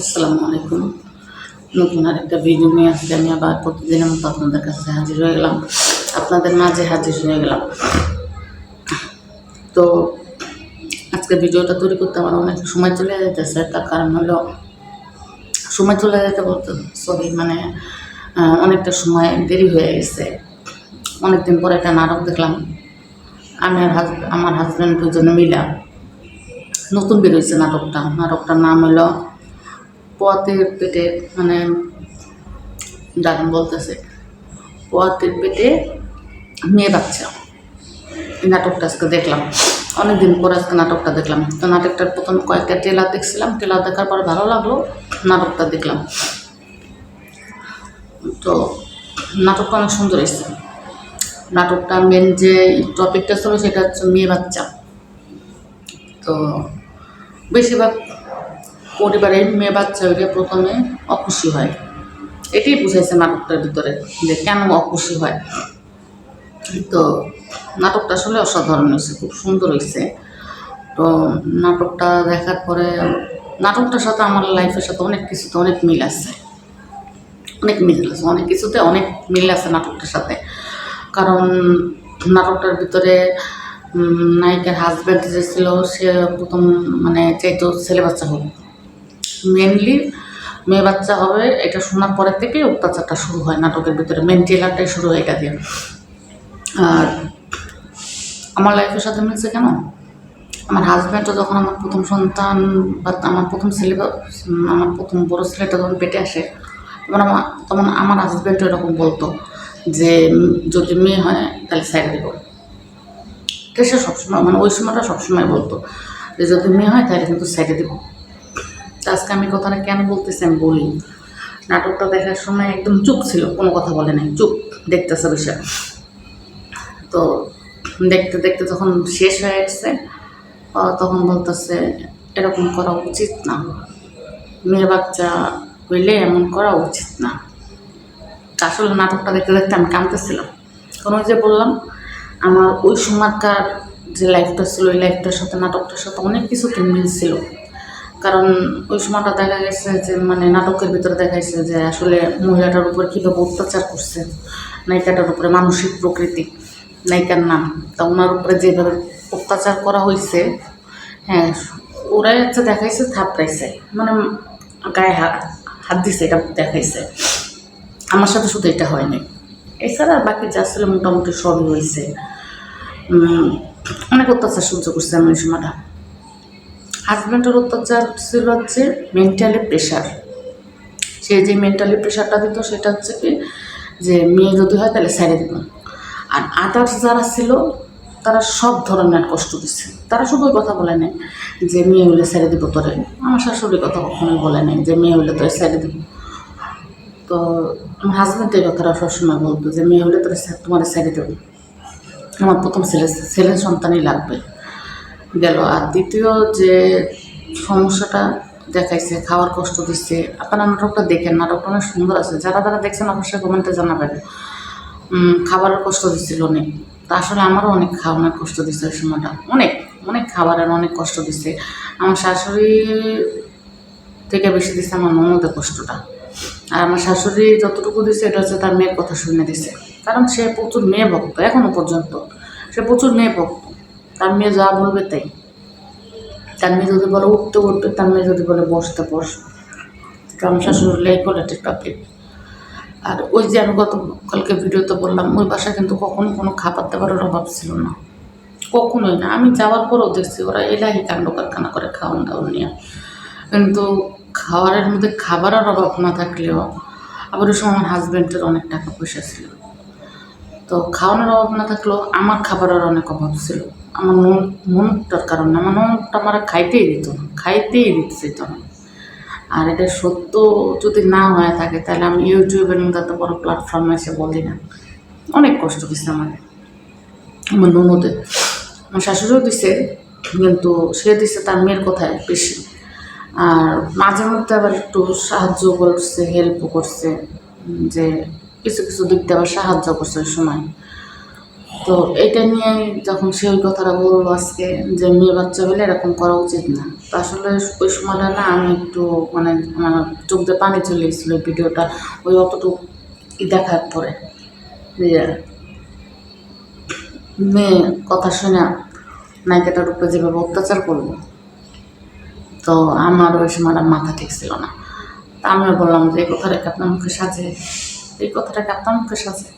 আসসালামু আলাইকুম। নতুন আরেকটা ভিডিও নিয়ে আজকে আমি আবার প্রতিদিনের মতো আপনাদের কাছে হাজির হয়ে গেলাম। আপনাদের মাঝে হাজির হয়ে গেলাম। তো আজকে ভিডিওটা তৈরি করতে আমার অনেক সময় চলে যেতেছে তার কারণ হলো সময় চলে যেতে বলতে সরি মানে অনেকটা সময় দেরি হয়ে গেছে। অনেকদিন পরে একটা নাটক দেখলাম। আমি আর আমার হাজব্যান্ড দুজনে মিলা নতুন বেরোয়েছে নাটকটা। নাটকটার নাম হলো পোয়াতের পেটে মানে দারুণ বলতেছে, পোয়াতের পেটে মেয়ে বাচ্চা। নাটকটা আজকে দেখলাম। অনেকদিন পরে আজকে নাটকটা দেখলাম। তো নাটকটার প্রথম কয়েকটা ট্রেলার দেখছিলাম। ট্রেলার দেখার পরে ভালো লাগল, নাটকটা দেখলাম। তো নাটকটা অনেক সুন্দর এসেছে নাটকটা মেন যে টপিকটা ছিল সেটা হচ্ছে মেয়ে বাচ্চা। তো বেশিরভাগ পরিবারে মেয়ে বাচ্চা হইলে প্রথমে অখুশি হয়। এটাই বুঝাইছে নাটকটার ভিতরে যে কেন অখুশি হয়। তো নাটকটা আসলে অসাধারণ হয়েছে, খুব সুন্দর হয়েছে। তো নাটকটা দেখার পরে নাটকটার সাথে আমার লাইফের সাথে অনেক কিছুতে অনেক মিল আছে। অনেক মিল আছে, অনেক কিছুতে অনেক মিল আছে নাটকটার সাথে। কারণ নাটকটার ভিতরে নায়িকার হাজব্যান্ড যে ছিল, সে প্রথম মানে চাইতো ছেলে বাচ্চা হোক। মেনলি মেয়ে বাচ্চা হবে, এটা শোনার পরে থেকে অত্যাচারটা শুরু হয়, নাটকের ভিতরে মেন ট্রেলারটাই শুরু হয় এটা দিয়ে। আর আমার লাইফের সাথে মিলছে কেন? আমার হাজব্যান্ডও যখন আমার প্রথম সন্তান বা আমার প্রথম ছেলে আমার প্রথম বড় ছেলেটা যখন পেটে আসে, তখন আমার তখন আমার হাজব্যান্ডও এরকম বলতো যে, যদি মেয়ে হয়, তাহলে সাইড দেবো। সে সবসময় মানে ওই সময়টা সবসময় বলতো যে, যদি মেয়ে হয়, তাহলে কিন্তু সাইডে দেবো। তো আজকে আমি কথাটা কেন বলতেছি আমি বলি নাটকটা দেখার সময় একদম চুপ ছিল, কোনো কথা বলে নাই, চুপ দেখতেছে বিষয় তো দেখতে দেখতে যখন শেষ হয়ে গেছে তখন বলতেছে, এরকম করা উচিত না। মেয়ে বাচ্চা হইলে এমন করা উচিত না। আসলে নাটকটা দেখতে দেখতে আমি কাঁদতেছিলাম। ওই যে বললাম, আমার ওই সময়কার যে লাইফটা ছিল, ওই লাইফটার সাথে, নাটকটার সাথে অনেক কিছু মিল ছিল। কারণ ওই সময়টা দেখা গেছে যে মানে নাটকের ভিতরে দেখাইছে যে আসলে মহিলাটার উপর কীভাবে অত্যাচার করছে, নায়িকাটার উপরে, মানসিক প্রকৃতি, নায়িকার নাম। তা ওনার উপরে যেভাবে অত্যাচার করা হয়েছে হ্যাঁ ওরাই হচ্ছে দেখাইছে, থাপড়াইছে। মানে গায়ে হাত হাত দিছে, এটা দেখাইছে। আমার সাথে শুধু এটা হয়নি এছাড়া বাকি যা আসলে মোটামুটি সবই হয়েছে অনেক অত্যাচার সহ্য করছে আমি ওই সময়টা। হাজব্যান্ডের অত্যাচার ছিল হচ্ছে মেন্টালি প্রেশার। সে যে মেন্টালি প্রেশারটা দিত সেটা হচ্ছে কি, যে মেয়ে যদি হয় তাহলে ছেড়ে দিব আর আদার্স যারা ছিল, তারা সব ধরনের কষ্ট দিচ্ছে তারা শুধু কথা বলে নাই যে মেয়ে হলে ছেড়ে দিব তোরে। আমার শাশুড়ি কথা কখনোই বলে নাই যে মেয়ে হলে তোরে ছেড়ে দিব। তো আমার হাজব্যান্ড এই কথাটা সবসময় বলতো যে, মেয়ে হলে তোরে তোমার ছেড়ে দেবো। আমার প্রথম ছেলে ছেলে সন্তানই লাগবে। গেল। আর দ্বিতীয় যে সমস্যাটা দেখাইছে, খাওয়ার কষ্ট দিচ্ছে, আপনারা নাটকটা দেখেন, নাটকটা অনেক সুন্দর আছে। যারা যারা দেখছেন অবশ্যই কমেন্টে জানাবেন। খাবারের কষ্ট দিচ্ছিল অনেক। তা আসলে আমারও অনেক খাওয়ানোর কষ্ট দিচ্ছে ওই সময়টা। অনেক অনেক খাবারের অনেক কষ্ট দিচ্ছে। আমার শাশুড়ি থেকে বেশি দিচ্ছে আমার ননদের কষ্টটা। আর আমার শাশুড়ি যতটুকু দিচ্ছে এটা হচ্ছে তার মেয়ের কথা শুনে দিছে। কারণ সে প্রচুর মেয়ে ভক্ত এখনও পর্যন্ত। সে প্রচুর মেয়ে ভক্ত। তার যা বলবে তাই। তার মেয়ে যদি বলে উঠতে উঠবে, তার মেয়ে যদি বলে বসতে বস। তো আমার শাশুড়ি লেই কোয়ালিটির পাবলিক। আর ওই যে আমি গত কালকে ভিডিওতে বললাম, ওই বাসায় কিন্তু কখনো কোনো খাবার দাবারের অভাব ছিল না। কখনোই না। আমি যাওয়ার পরেও দেখছি ওরা এলাহি কাণ্ড কারখানা করে খাওয়ান দাওয়ান নিয়ে। কিন্তু খাওয়ারের মধ্যে খাবারের অভাব না থাকলেও আবার ওই সময় আমার হাজব্যান্ডের অনেক টাকা পয়সা ছিল। তো খাওয়ানোর অভাব না থাকলেও আমার খাবারের অনেক অভাব ছিল। আমার মন, মনটার কারণে আমার মনটা আমার খাইতেই দিত না, খাইতেই দিতে যেত না। আর এটা সত্য যদি না হয়ে থাকে, তাহলে আমি ইউটিউবের মধ্যে এত বড় প্ল্যাটফর্মে এসে বলি না। অনেক কষ্ট দিচ্ছে আমার। আমার ননদে, আমার শাশুড়িও দিছে, কিন্তু সে দিছে তার মেয়ের কথায় বেশি। আর মাঝে মধ্যে আবার একটু সাহায্য করছে হেল্পও করছে, যে কিছু কিছু দিক দিয়ে আবার সাহায্য করছে সময়। তো এটা নিয়ে যখন সে ওই কথাটা বলল আজকে যে মেয়ে বাচ্চা হলে এরকম করা উচিত না। তো আসলে ওই সময়টা না আমি একটু মানে আমার চোখ দিয়ে পানি চলে এসেছিল ভিডিওটা, ওই অতটুকু দেখার পরে। যে মেয়ে কথা শুনে নায়িকাটার উপরে যেভাবে অত্যাচার করব তো আমার ওই সময়টা মাথা ঠিক ছিল না। তা আমিও বললাম যে, এই কথাটাকে আপনার মুখে সাজে? এই কথাটাকে আপনার মুখে সাজে?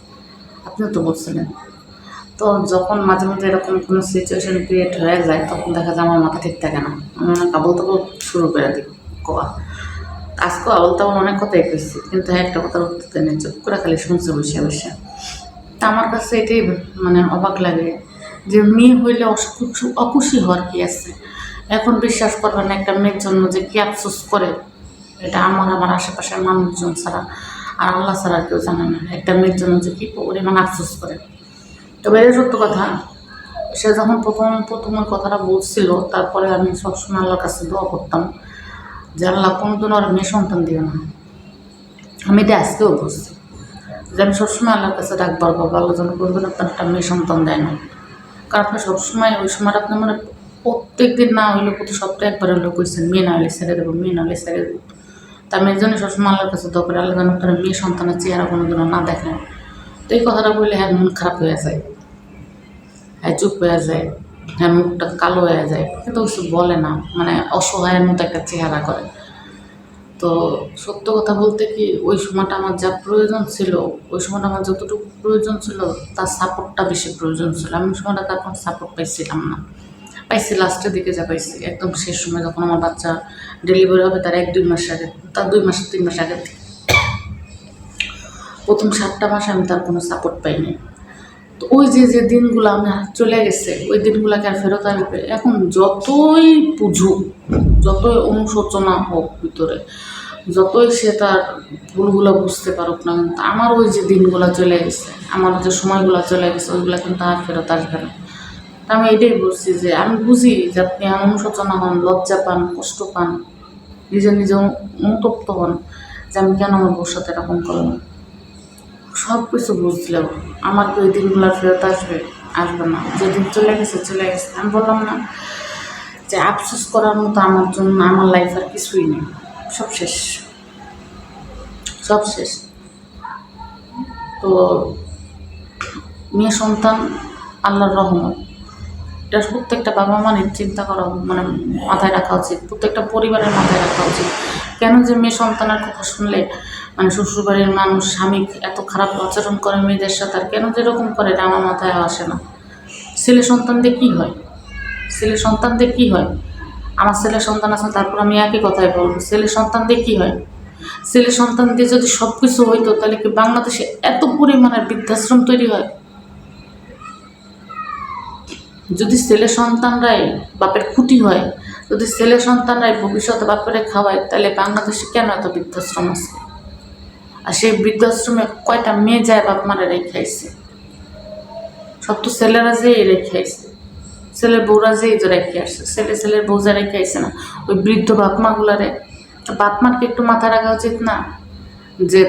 আপনিও তো বলছিলেন। তো যখন মাঝে মাঝে এরকম কোনো সিচুয়েশন ক্রিয়েট হয়ে যায়, তখন দেখা যায় আমার মাথা ঠিক থাকে না। আবল তাবল শুরু করে দিই, কোয়া। আজকেও আবল তাবল অনেক কথাই কইছি, কিন্তু হ্যাঁ একটা কথার উত্তর দেয়নি, চুপ করে খালি শুনছে, বসে বসে। তা আমার কাছে এটাই মানে অবাক লাগে যে মেয়ে হইলে অখুশি হওয়ার কি আছে? এখন বিশ্বাস করবে না, একটা মেয়ের জন্য যে কি আফসোস করে, এটা আমার আমার আশেপাশের মানুষজন ছাড়া আর আল্লাহ ছাড়া কেউ জানে না। একটা মেয়ের জন্য যে কী পরিমাণ আফসোস করে। তবে এটা সত্য কথা। সে যখন প্রথম প্রথম কথাটা বলছিল, তারপরে আমি সবসময় আল্লাহর কাছে দোয়া করতাম যে আল্লাহ কোনোদিন আর মেয়ে সন্তান দিও না। আমি এটা আজকেও বলছি যে আমি সবসময় আল্লাহর কাছে ডাকবার বাবা আল্লাহ যেন কোনোদিন আপনার একটা মেয়ে সন্তান দেয় না। কারণ আপনি সবসময় ওই সময়টা আপনি মানে প্রত্যেক দিন না হইলে প্রতি সপ্তাহে একবার হলেও কইছেন, মেয়ে না হলে ছেড়ে দেবো, মেয়ে না হলে ছেড়ে দেবো। তা আমি এই জন্য সবসময় আল্লাহর কাছে দোয়া করি, আল্লাহ যেন আপনার মেয়ে সন্তানের চেহারা কোনোদিনও না দেখেন তো এই কথাটা বললে হ্যাঁ মন খারাপ হয়ে যায়। চুপ হয়ে যায় হ্যাঁ মুখটা কালো হয়ে যায়। কিন্তু কিছু বলে না মানে অসহায়ের মতো একটা চেহারা করে। তো সত্য কথা বলতে কি, ওই সময়টা আমার যা প্রয়োজন ছিল, ওই সময়টা আমার যতটুকু প্রয়োজন ছিল, তার সাপোর্টটা বেশি প্রয়োজন ছিল। আমি সময়টা তার কোনো সাপোর্ট পাইছিলাম না। পাইছি লাস্টের দিকে যা পাইছি। একদম শেষ সময় যখন আমার বাচ্চা ডেলিভারি হবে, তার এক, দুই মাস আগে, তার দুই মাস, তিন মাস আগে প্রথম সাতটা মাস আমি তার কোনো সাপোর্ট পাইনি। তো ওই যে যে দিনগুলো আমার চলে গেছে, ওই দিনগুলোকে আর ফেরত আসবে, এখন যতই পুজুক যতই অনুশোচনা হোক ভিতরে, যতই সে তার ভুলগুলো বুঝতে পারুক না কিন্তু আমার ওই যে দিনগুলো চলে গেছে, আমার যে সময়গুলো চলে গেছে, ওইগুলো কিন্তু আর ফেরত আসবে না। তা আমি এটাই বলছি যে, আমি বুঝি যে আপনি অনুশোচনা হন, লজ্জা পান, কষ্ট পান, নিজে নিজে অনুতপ্ত হন, যে আমি কেন আমার সাথে এরকম করলাম। সব কিছু বুঝলেও আমার তো ওই দিনগুলো ফেরত আসবে আসবে না। যেদিন চলে গেছে চলে গেছে। আমি বললাম না যে আফসোস করার মতো আমার জন্য, আমার লাইফ আর কিছুই নেই। সব শেষ। সব শেষ। তো মেয়ে সন্তান, আল্লাহর রহমত। এটা প্রত্যেকটা বাবা মানের চিন্তা করা মানে মাথায় রাখা উচিত। প্রত্যেকটা পরিবারের মাথায় রাখা উচিত। কেন যে মেয়ে সন্তানের কথা শুনলে মানে শ্বশুরবাড়ির মানুষ, স্বামী এত খারাপ আচরণ করে মেয়েদের সাথে আর কেন যেরকম করে এটা আমার মাথায় আসে না। ছেলে সন্তান দিয়ে কী হয়? ছেলে সন্তান দিয়ে কী হয়? আমার ছেলে সন্তান আছে, তারপর আমি একই কথাই বলব। ছেলে সন্তান দিয়ে কী হয়? ছেলে সন্তান দিয়ে যদি সব কিছু হইতো, তাহলে কি বাংলাদেশে এত পরিমাণের বৃদ্ধাশ্রম তৈরি হয়? যদি ছেলে সন্তানরাই বাপের খুঁটি হয়, যদি ছেলে সন্তানরাই ভবিষ্যতে বাপেরে খাওয়ায়, তাহলে বাংলাদেশে কেন এত বৃদ্ধাশ্রম আছে? আর সেই বৃদ্ধাশ্রমে কয়টা মেয়ে যায় বাপ মারা রেখে আইছে? সব তো ছেলেরা যেই রেখে আইছে। ছেলের বউরা যেই তো রেখে আসছে। ছেলে ছেলের বউজা রেখে আইছে না, ওই বৃদ্ধ বাপ মাগুলারে বাপ মারকে একটু মাথা রাখা উচিত না? যে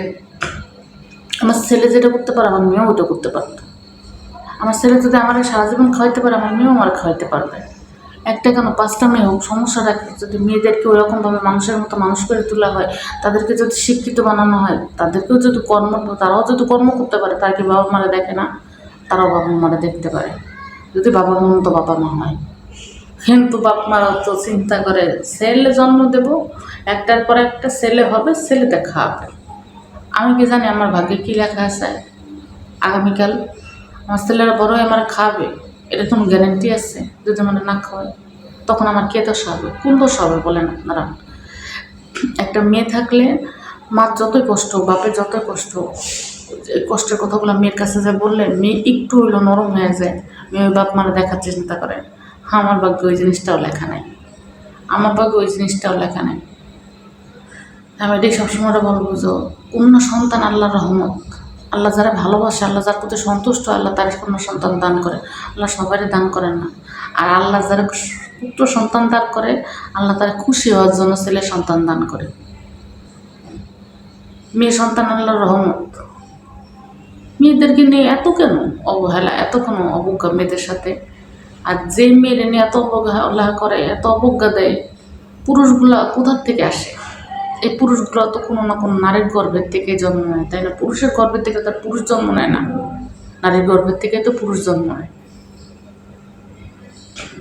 আমার ছেলে যেটা করতে পারে, আমার মেয়েও ওটা করতে পারতো। আমার ছেলে যদি আমার সারা জীবন খাওয়াইতে পারে, আমার মেয়েও আমার খাওয়াইতে পারবে। একটা কেন? পাঁচটা মেয়ে হোক, সমস্যা রাখে। যদি মেয়েদেরকে ওরকমভাবে মানুষের মতো মানুষ করে তোলা হয়, তাদেরকে যদি শিক্ষিত বানানো হয়, তাদেরকেও যদি কর্ম, তারাও যদি কর্ম করতে পারে, তার কি বাবা মারা দেখে না? তারাও বাবা মারা দেখতে পারে। যদি বাবা মা মতো বাবা মা হয়। কিন্তু বাপ মারা তো চিন্তা করে, ছেলে জন্ম দেব, একটার পর একটা ছেলে হবে ছেলেতে খাওয়াবে আমি কি জানি আমার ভাগ্যে কী লেখা আছে? আগামীকাল আমার ছেলেরা বড় আমার খাবে। এটা কোনো গ্যারেন্টি আছে, যদি আমার না খাওয়ায়, তখন আমার কে দোষ হবে কোন দোষ হবে বলেন আপনারা? একটা মেয়ে থাকলে মার যতই কষ্ট বাপের যতই কষ্ট কষ্টের কথাগুলো মেয়ের কাছে যা বললে, মেয়ে একটু হইল নরম হয়ে যায়। মেয়ে বাপ মারা দেখার চিন্তা করে। হ্যাঁ আমার ভাগ্যে ওই জিনিসটাও লেখা নাই। আমার ভাগ্যে ওই জিনিসটাও লেখা নাই। আমি এটাই সবসময় বলব যে অন্য সন্তান আল্লাহর রহমত। আল্লাহ যারা ভালোবাসে, আল্লাহ যার প্রতি সন্তুষ্ট, আল্লাহ তার কোনো সন্তান দান করে, আল্লাহ সবারই দান করেন না। আর আল্লাহ যারা পুত্র সন্তান দান করে, আল্লাহ তারা খুশি হওয়ার জন্য ছেলে সন্তান দান করে। মেয়ে সন্তান আল্লাহর রহমত। মেয়েদেরকে নিয়ে এত কেন অবহেলা, এত কেন অবজ্ঞা মেয়েদের সাথে? আর যে মেয়ের নিয়ে এত অবহেলা করে, এত অবজ্ঞা দেয়, পুরুষগুলা কোথার থেকে আসে? এই পুরুষগুলো তো কোনো না কোনো নারীর গর্ভের থেকে জন্ম নেয়, তাই না? পুরুষের গর্ভের থেকে তার পুরুষ জন্ম নেয় না। নারীর গর্ভের থেকে তো পুরুষ জন্ম নেয়।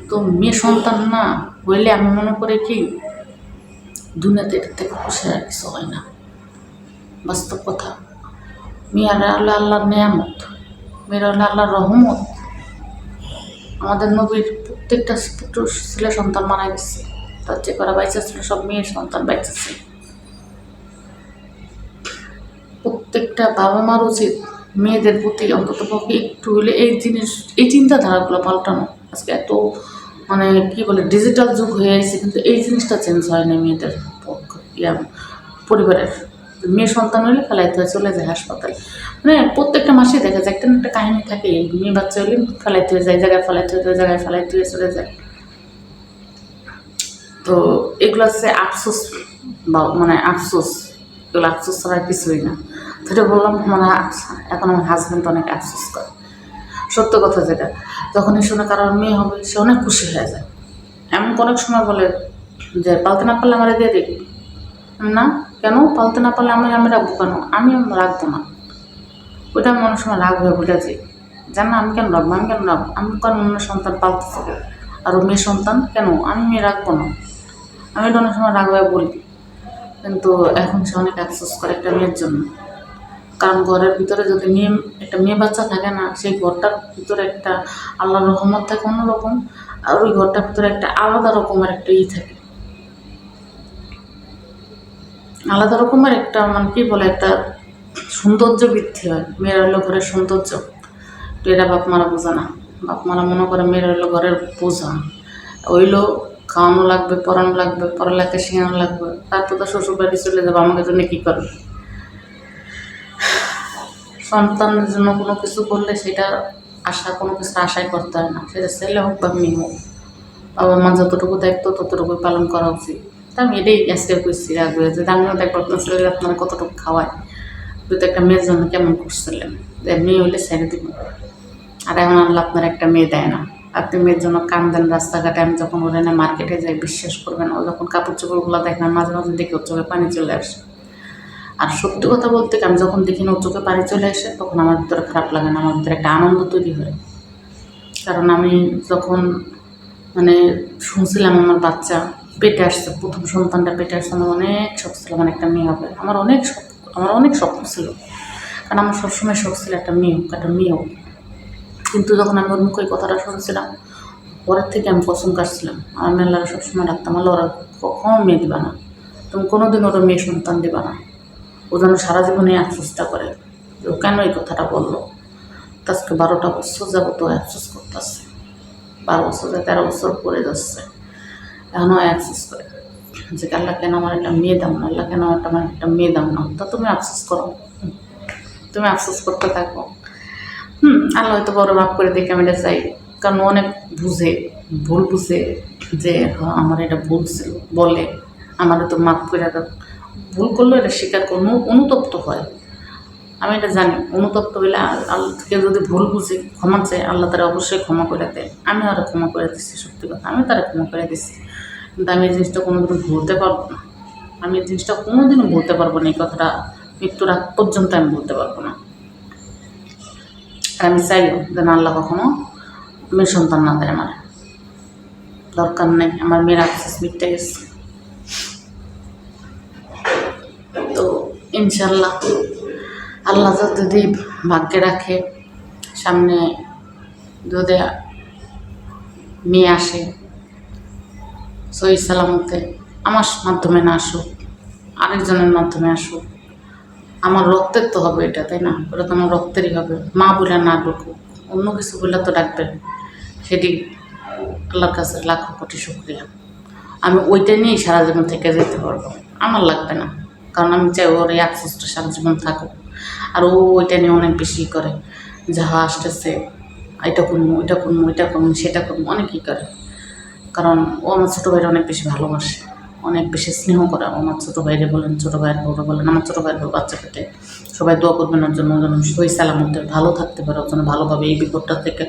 তো মেয়ে সন্তান না হইলে আমি মনে করি কি, দুনিয়াতে এটার থেকে খুশি আর কিছু হয় না। বাস্তব কথা। মেয়েরা হলো আল্লাহর নিয়ামত। মেয়েরা হলো আল্লাহর রহমত। আমাদের নবীর প্রত্যেকটা ছেলে সন্তান মারা গেছে। তার যে করা বাইচা ছিল সব মেয়ের সন্তান বাইচা ছিল। প্রত্যেকটা বাবা মার উচিত মেয়েদের প্রতি অন্তত পক্ষে একটু হলে এই জিনিস, এই চিন্তাধারাগুলো পাল্টানো। আজকে এত মানে কি বলে ডিজিটাল যুগ হয়ে আছে কিন্তু এই জিনিসটা চেঞ্জ হয় না মেয়েদের পক্ষ- ইয়া, পরিবারের। মেয়ে সন্তান হলে ফেলাইতে হয়, চলে যায় হাসপাতালে। মানে প্রত্যেকটা মাসে দেখা যায়, একটা না একটা কাহিনী থাকে, মেয়ে বাচ্চা হলে ফেলাইতে হয়ে যায়, জায়গায় ফেলাইতে হয়ে জায়গায় ফেলাইতে হয়ে চলে যায়। তো এগুলো হচ্ছে আফসোস, বা মানে আফসোস, এগুলো আফসোস ছাড়া কিছুই না। যেটা বললাম মানে এখন আমার হাজব্যান্ড অনেক আফসোস করে। সত্য কথা যেটা, যখনই শুনে কারোর মেয়ে হবে, সে অনেক খুশি হয়ে যায়। এমন অনেক সময় বলে যে, পালতে না পারলে আমার দিয়ে দিই না, কেন? পালতে না পারলে আমি আমি রাখব কেন? আমি রাখব না। ওইটা আমি অনেক সময় রাখবে বলে যাই জান না আমি কেন রাখব? আমি কেন রাখব? আমি কারণ অন্য সন্তান পালতে পালতেছি আর মেয়ে সন্তান, কেন? আমি মেয়ে রাখব না। আমি এটা অনেক সময় রাখবে বলি। কিন্তু এখন সে অনেক আফসোস করে একটা মেয়ের জন্য। কারণ ঘরের ভিতরে যদি মেয়ে, একটা মেয়ে বাচ্চা থাকে না, সেই ঘরটার ভিতরে একটা আল্লাহর রহমত থাকে অন্যরকম, আর ওই ঘরটার ভিতরে একটা আলাদা রকমের একটা ই থাকে। আলাদা রকমের একটা মানে কি বলে, একটা সৌন্দর্য বৃদ্ধি হয়। মেয়েরা হলো ঘরের সৌন্দর্য। তো এরা বাপ মারা বোঝা না। বাপ মারা মনে করে মেয়েরা হলো ঘরের বোঝা। ওইলো খাওয়ানো লাগবে, পড়ানো লাগবে, পড়ালেখা শেখানো লাগবে। তারপর তো শ্বশুর বাড়ি চলে যাবে, আমাকে জন্য কী করবে? সন্তানের জন্য কোনো কিছু করলে সেটা আশা, কোনো কিছু আশাই করতে হয় না। সেটা ছেলে হোক বা মেয়ে হোক, বাবা মা যতটুকু দায়িত্ব ততটুকুই পালন করা উচিত। তা আমি এটাই আজকে কইছি রাখবে যে আমিও দেখব, আপনার ছেলে আপনারা কতটুকু খাওয়ায়? কিন্তু একটা মেয়ের জন্য কেমন করছিলেন মেয়ে হলে ছেড়ে দিব। আর এখন আল্লাহ আপনার একটা মেয়ে দেয় না। আপনি মেয়ের জন্য কান দেন রাস্তাঘাটে, আমি যখন ওরে না মার্কেটে যাই, বিশ্বাস করবেন, ও যখন কাপড় চোপড়গুলো দেখেন মাঝে মাঝে দেখে ওর চোখে পানি চলে আসে। আর সত্যি কথা বলতে আমি যখন দেখি না চোখে পানি চলে আসে, তখন আমার ভিতরে খারাপ লাগে না, আমার ভিতরে একটা আনন্দ তৈরি হয়। কারণ আমি যখন মানে শুনছিলাম আমার বাচ্চা পেটে আসছে, প্রথম সন্তানটা পেটে আসছে, আমার অনেক শখ ছিল আমার একটা মেয়ে হবে। আমার অনেক শখ, আমার অনেক স্বপ্ন ছিল। কারণ আমার সবসময় শখ ছিল একটা মেয়ে হোক, একটা মেয়ে কিন্তু যখন আমি ওর মুখে কথাটা শুনছিলাম, পরের থেকে আমি পছন্দ কাটছিলাম আমার আমি আল্লাহরা সবসময় ডাকতাম ওরা কখনো মেয়ে দিবা না। তুমি কোনোদিন ওরা মেয়ে সন্তান দিবা না। ও যেন সারা জীবনে আফসোসটা করে। ও কেন এই কথাটা বলল? আজকে বারোটা বছর যাব তো আফসোস করতেছে। বারো বছর যায়, তেরো বছর পরে যাচ্ছে। এখনও আফসোস করে। যে আল্লাহ কেন আমার একটা মেয়ে দাম না, আল্লাহ কেন আমার একটা আমার একটা মেয়ে দাম না? তা তুমি আফসোস করো। তুমি আফসোস করতে থাকো। হুম, আল্লাহ হয়তো বড় মাফ করে দেখে আমি এটা চাই। কারণ অনেক বুঝে, ভুল বুঝে যে হ্যাঁ আমার এটা ভুল ছিল। বলে, আমার তো মাফ করে দাও। ভুল করলেও এটা স্বীকার করুন অনুতপ্ত হয়। আমি এটা জানি, অনুতপ্ত হইলে আল- আল্লাহ থেকে যদি ভুল বুঝি, ক্ষমা চাই আল্লাহ তারা অবশ্যই ক্ষমা করে দেয়। আমি আরও ক্ষমা করে দিচ্ছি সত্যি কথা, আমি তারা ক্ষমা করে দিচ্ছি কিন্তু আমি এই জিনিসটা কোনোদিনও ভুলতে পারব না। আমি এই জিনিসটা কোনোদিনও ভুলতে পারব না, এই কথাটা মৃত্যুর আগ পর্যন্ত আমি বলতে পারব না। আর আমি চাইও যেন আল্লাহ কখনো মেয়ের সন্তান না দেয় আমার। দরকার নেই, আমার মেয়ের আফসোস গেছে তো ইনশাল্লাহ। আল্লাহ যদি ভাগ্যে রাখে, সামনে যদি মেয়ে আসে সই সালামতে আমার মাধ্যমে না আসুক, আরেকজনের মাধ্যমে আসুক, আমার রক্তের তো হবে এটা, তাই না? ওটা তো আমার রক্তেরই হবে। মা বলে না ডাকুক অন্য কিছু বলে তো ডাকবে সেটি আল্লাহর কাছে লাখো কোটি শুক্রিয়া। আমি ওইটা নিয়েই সারা জীবন থেকে যেতে পারব। আমার লাগবে না। কারণ আমি চাই ওর এই আফসোসটা সারা জীবন থাকুক। আর ও ওইটা নিয়ে অনেক বেশি করে। যাহা আসতেছে, এটা করব ওইটা করব ওইটা করব সেটা করব অনেকই করে। কারণ ও আমার ছোটো ভাইরা অনেক বেশি ভালোবাসে। অনেক বেশি স্নেহ করে আমার ছোটো ভাইরে বলেন, ছোটো ভাইয়ের বউরা বলেন, আমার ছোটো ভাইয়ের বউ বাচ্চা পেটে সবাই দোয়া করবেন ওর জন্য ও যেন সই সালামতে ভালো থাকতে পারে, ওর জন্য ভালোভাবে এই বিপদটা থেকে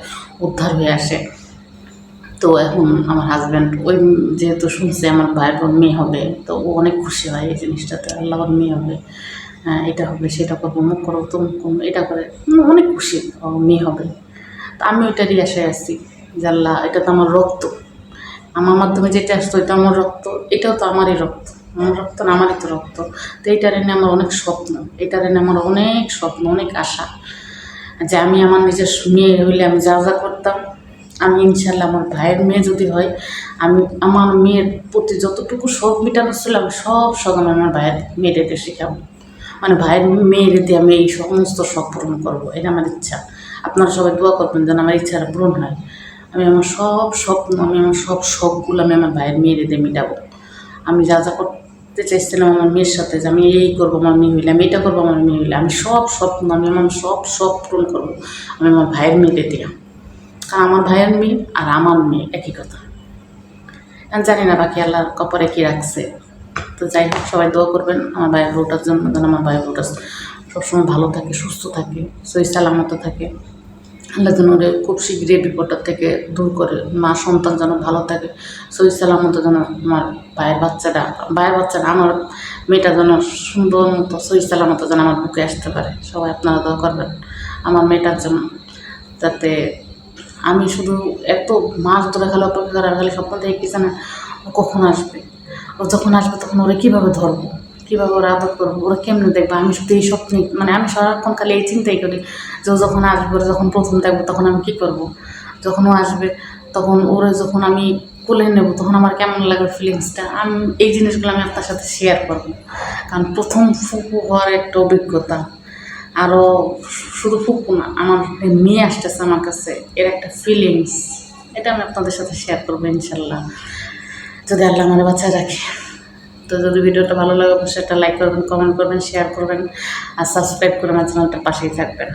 উদ্ধার হয়ে আসে। তো এখন আমার হাজব্যান্ড ওই যেহেতু শুনছে আমার ভাইয়ের বোন মেয়ে হবে তো ও অনেক খুশি হয় এই জিনিসটাতে আল্লাহ মেয়ে হবে হ্যাঁ, এটা হবে সেটা করব মুখ করো তুমি করব এটা করে অনেক খুশি মেয়ে হবে। তো আমি ওইটারই আশায় আছি যে আল্লাহ এটা তো আমার রক্ত। আমার মাধ্যমে যেটা আসতো এটা আমার রক্ত এটাও তো আমারই রক্ত। আমার রক্ত না আমারই তো রক্ত। তো এইটার এনে আমার অনেক স্বপ্ন এটার এনে আমার অনেক স্বপ্ন অনেক আশা যে আমি আমার নিজের মেয়ে হইলে আমি যা যা করতাম আমি ইনশাল্লাহ আমার ভাইয়ের মেয়ে যদি হয়, আমি, আমার মেয়ের প্রতি যতটুকু শখ মেটানো ছিল, আমি সব শখ আমি আমার ভাইয়ের মেয়েদেরকে শেখাবো। মানে ভাইয়ের মেয়ের দিয়ে আমি এই সমস্ত শখ পূরণ করব, এটা আমার ইচ্ছা। আপনারা সবাই দোয়া করবেন যেন আমার ইচ্ছাটা পূরণ হয়। আমি আমার সব স্বপ্ন আমি আমার সব শখগুলো আমি আমার ভাইয়ের মেয়ের দিয়ে মেটাবো। আমি যা যা করতে চাইছিলাম আমার মেয়ের সাথে, যে আমি এই করব, আমার মেয়ে হইলে আমি এটা করব, আমার মেয়ে হইলে আমি সব স্বপ্ন আমি আমার সব শখ পূরণ করব, আমি আমার ভাইয়ের মেয়েকে দিয়া। কারণ আমার ভাইয়ের মেয়ে আর আমার মেয়ে একই কথা। আমি জানি না বাকি আল্লাহর কপরে কি রাখছে। তো যাই হোক, সবাই দোয়া করবেন আমার ভাইয়ের বউটার জন্য, যেন আমার ভাইয়ের বউটা সবসময় ভালো থাকে, সুস্থ থাকে সই সালামত থাকে। আল্লাহ যেন ওরে খুব শীঘ্রই বিপদটা থেকে দূর করে, মা সন্তান যেন ভালো থাকে সই সালামত যেন আমার ভাইয়ের বাচ্চাটা ভাইয়ের বাচ্চাটা, আমার মেয়েটা যেন সুন্দর মতো সই সালামত যেন আমার বুকে আসতে পারে। সবাই আপনারা দোয়া করবেন, আমার মেয়েটার জন্য যাতে আমি শুধু এত মাস ধরে খালি অপেক্ষা করার খালি স্বপ্ন দেখে কি জানেন ও কখন আসবে? ও যখন আসবে তখন ওরা কীভাবে ধরবো? কীভাবে ওরা আদর করব? ওরা কেমনে দেখবে? আমি শুধু এই স্বপ্নে মানে আমি সারাক্ষণ খালি এই চিন্তাই করি যে ও যখন আসবে, ওরা যখন প্রথম দেখব তখন আমি কী করব? যখন ও আসবে, তখন ওরা যখন আমি কোলে নেব, তখন আমার কেমন লাগবে ফিলিংসটা আমি এই জিনিসগুলো আমি আপনার সাথে শেয়ার করব। কারণ প্রথম ফুপু হওয়ার একটা অভিজ্ঞতা। আরও শুধু ফুপু না, আমার মেয়ে আসতেছে আমার কাছে। এর একটা ফিলিংস এটা আমি আপনাদের সাথে শেয়ার করব ইনশাল্লাহ। যদি আল্লাহ আমার বাচ্চা রাখে। তো যদি ভিডিওটা ভালো লাগে, অবশ্যই একটা লাইক করবেন কমেন্ট করবেন শেয়ার করবেন, আর সাবস্ক্রাইব করে আমার চ্যানেলটা পাশেই থাকবেন।